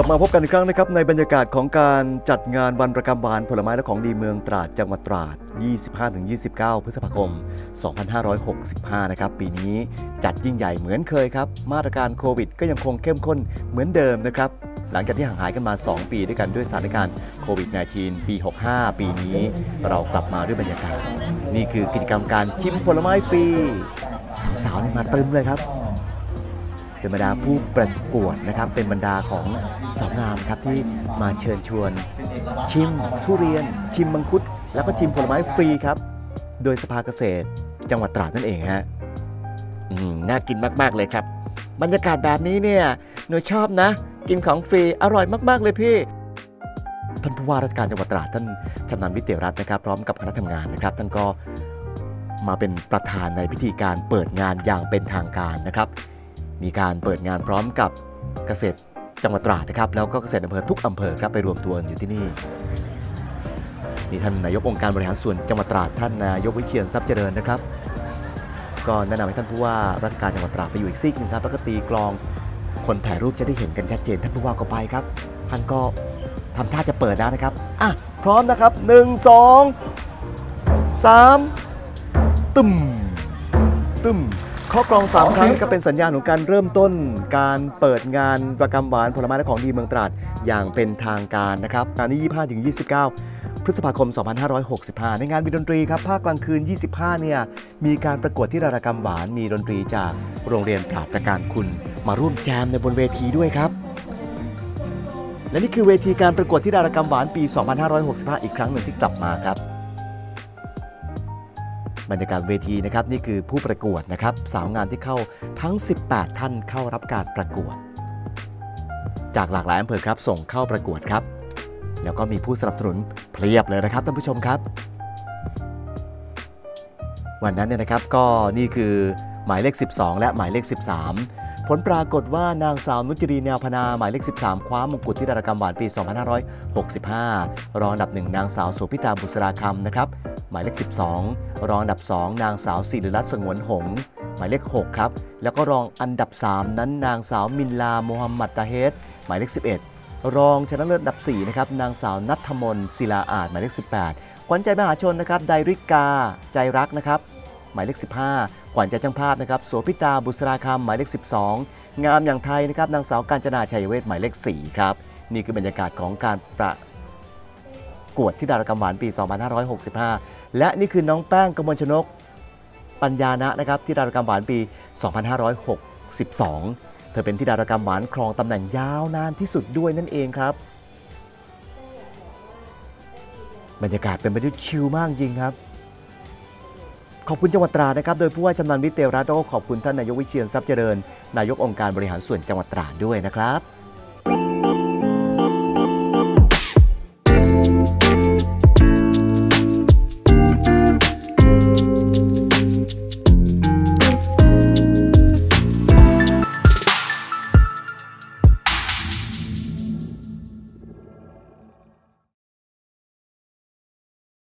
กลับมาพบกันอีกครั้งนะครับในบรรยากาศของการจัดงานวันประกำบานผลไม้และของดีเมืองตราดจังหวัดตราด 25-29 พฤษภาคม 2565 นะครับ ปีนี้จัดยิ่งใหญ่เหมือนเคยครับ มาตรการโควิดก็ยังคงเข้มข้นเหมือนเดิมนะครับ หลังจากที่ห่างหายกันมา 2 ปีด้วยกันด้วยสถานการณ์โควิด -19 ปี 65 ปีนี้ เรากลับมาด้วยบรรยากาศ นี่คือกิจกรรมการชิมผลไม้ฟรี สาวๆมาเตรึมเลยครับ เป็นบรรดาผู้ประกวดนะครับ เป็นบรรดาของสาวงามครับที่มาเชิญชวน ชิมทุเรียน ชิมมังคุด แล้วก็ชิมผลไม้ฟรีครับ โดยสภาเกษตร จังหวัดตราดนั่นเองฮะน่ากินมาก ๆ เลยครับ บรรยากาศแบบนี้เนี่ยหนูชอบนะ กินของฟรีอร่อยมาก ๆ เลยพี่ท่านผู้ว่าราชการจังหวัดตราดท่านชำนาญวิเตรัตน์นะครับพร้อมกับคณะทำงานนะครับ ท่านก็มาเป็นประธานในพิธีการเปิดงานอย่างเป็นทางการนะครับ มีการเปิดงานพร้อมกับเกษตรจังหวัดตราดนะครับ แล้วก็เกษตรอำเภอทุกอำเภอครับไปรวมตัวอยู่ที่นี่นี่ท่านนายกองค์การบริหารส่วนจังหวัดตราดท่านนายกวิเชียรทรัพย์เจริญนะครับ ก็แนะนำให้ท่านผู้ว่าราชการจังหวัดตราดไปอยู่อีกซีกหนึงครับแล้วก็ตีกลองคนถ่ายรูปจะได้เห็นกันชัดเจนท่านผู้ว่าก็ไปครับ ท่านก็ทำท่าจะเปิดแล้วนะครับอะพร้อมนะครับหนึ่งสองสามตึม ตึมข้อกรองสามครั้งก็เป็นสัญญาณของการเริ่มต้น การเปิดงานประกำหวานผลไม้และของดีเมืองตราดอย่างเป็นทางการนะครับงานนี้25ถึง29 พฤษภาคม 2565 ในงานมีดนตรีครับภาคกลางคืน 25 เนี่ยมีการประกวดที่ระกำหวานมีดนตรีจากโรงเรียนปราดประการคุณ มาร่วมแจมในบนเวทีด้วยครับ และนี่คือเวทีการประกวดที่ดารกรรมหวานปี 2565 อีกครั้งหนึ่งที่กลับมาครับ บรรยากาศเวทีนะครับนี่คือผู้ประกวดนะครับสาวงามที่เข้าทั้ง 18 ท่านเข้ารับการประกวด จากหลากหลายอำเภอครับส่งเข้าประกวดครับ แล้วก็มีผู้สนับสนุนเพียบเลยนะครับท่านผู้ชมครับ วันนั้นเนี่ยนะครับก็นี่คือหมายเลข 12 และหมายเลข 13 ผลปรากฏว่านางสาวนุจรีแนวพนาหมายเลข 13 คว้ามงกุฎที่ดารกรรมหวานปี 2565 รองอันดับหนึ่งนางสาวโสภิตาบุษราคำนะครับหมายเลข 12 รองอันดับ 2 นางสาวศิริรัตน์สงวนหงษ์หมายเลข 6 ครับ แล้วก็รองอันดับ 3 นั้นนางสาวมินลาโมฮัมหมัดตาเฮดหมายเลข 11 รองชนะเลิศอันดับ 4 นะครับ นางสาวนัทธมนศิลาอาจหมายเลข 18 ขวัญใจมหาชนนะครับไดริกา ใจรักนะครับ หมายเลข 15 ขวัญใจจังภาพนะครับโสภิตาบุษราคำหมายเลข 12 งามอย่างไทยนะครับนางสาวกาญจนาชัยเวทหมายเลข 4 ครับ นี่คือบรรยากาศของการประกวดที่ดารกรรมหวานปี 2565 และนี่คือน้องแป้งกมลชนกปัญญานะนะครับที่ดารกรรมหวานปี 2562 เธอเป็นที่ดารกรรมหวานครองตำแหน่งยาวนานที่สุดด้วยนั่นเองครับ บรรยากาศเป็นไปด้วยชิลมากจริงครับ ขอบคุณจังหวัดตราดนะครับ โดยผู้ว่าชำนาญวิเตรัตน์แล้วก็ขอบคุณท่านนายกวิเชียนทรัพย์เจริญ นายกองค์การบริหารส่วนจังหวัดตราดด้วยนะครับ